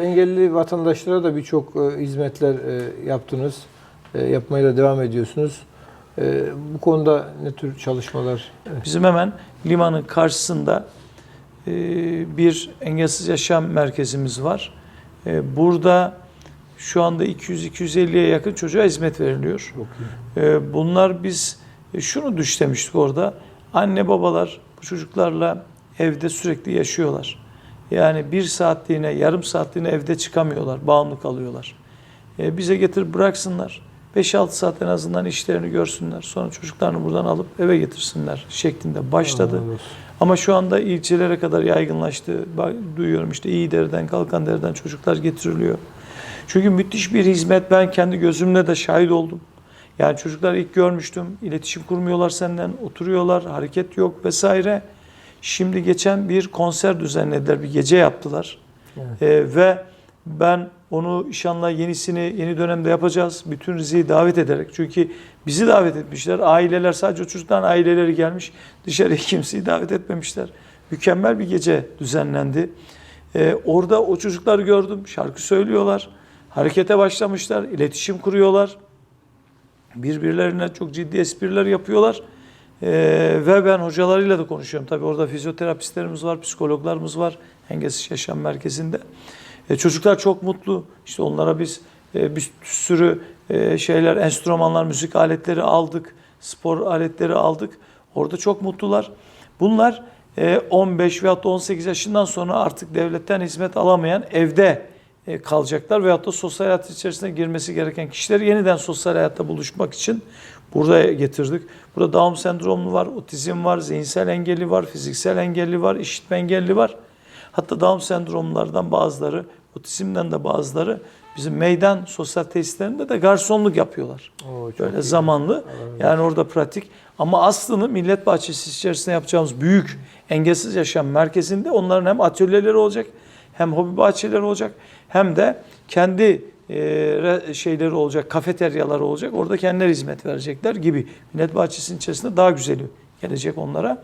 Engelli vatandaşlara da birçok e, hizmetler e, yaptınız. E, yapmaya da devam ediyorsunuz. Bu konuda ne tür çalışmalar? Bizim hemen limanın karşısında bir engelsiz yaşam merkezimiz var. Burada şu anda 200-250'ye yakın çocuğa hizmet veriliyor. Bunlar biz şunu düşlemiştik orada. Anne babalar bu çocuklarla evde sürekli yaşıyorlar. Yani bir saatliğine, yarım saatliğine evde çıkamıyorlar, bağımlı kalıyorlar. E, bize getir bıraksınlar. 5-6 saat en azından işlerini görsünler. Sonra çocuklarını buradan alıp eve getirsinler şeklinde başladı. Olsun. Ama şu anda ilçelere kadar yaygınlaştı. Duyuyorum işte İyider'den, Kalkander'den çocuklar getiriliyor. Çünkü müthiş bir hizmet. Ben kendi gözümle de şahit oldum. Yani çocuklar ilk görmüştüm. İletişim kurmuyorlar senden. Oturuyorlar. Hareket yok vesaire. Şimdi geçen bir konser düzenlediler. Bir gece yaptılar. Evet. Ee, ve ben onu inşallah yenisini yeni dönemde yapacağız. Bütün Rize'yi davet ederek. Çünkü bizi davet etmişler. Aileler sadece o çocukların aileleri gelmiş. Dışarıya kimseyi davet etmemişler. Mükemmel bir gece düzenlendi. Ee, orada o çocukları gördüm. Şarkı söylüyorlar. Harekete başlamışlar. iletişim kuruyorlar. Birbirlerine çok ciddi espriler yapıyorlar. Ee, ve ben hocalarıyla da konuşuyorum. Tabii orada fizyoterapistlerimiz var, psikologlarımız var Engelsiz Yaşam Merkezi'nde. E, çocuklar çok mutlu. İşte onlara biz e, bir sürü e, şeyler, enstrümanlar, müzik aletleri aldık, spor aletleri aldık. Orada çok mutlular. Bunlar e, 15 veyahut da 18 yaşından sonra artık devletten hizmet alamayan evde e, kalacaklar veyahut da sosyal hayat içerisine girmesi gereken kişileri yeniden sosyal hayatta buluşmak için burada getirdik. Burada Down sendromlu var, otizm var, zihinsel engelli var, fiziksel engelli var, işitme engelli var. Hatta Down sendromlardan bazıları, otizmden de bazıları bizim meydan sosyal tesislerinde de garsonluk yapıyorlar. Oo, Böyle iyi. zamanlı. Yani orada pratik. Ama aslını Millet Bahçesi içerisinde yapacağımız büyük engelsiz yaşam merkezinde onların hem atölyeleri olacak, hem hobi bahçeleri olacak, hem de kendi e, şeyleri olacak, kafeteryaları olacak. Orada kendileri hizmet verecekler gibi. Millet Bahçesi'nin içerisinde daha güzeli gelecek onlara.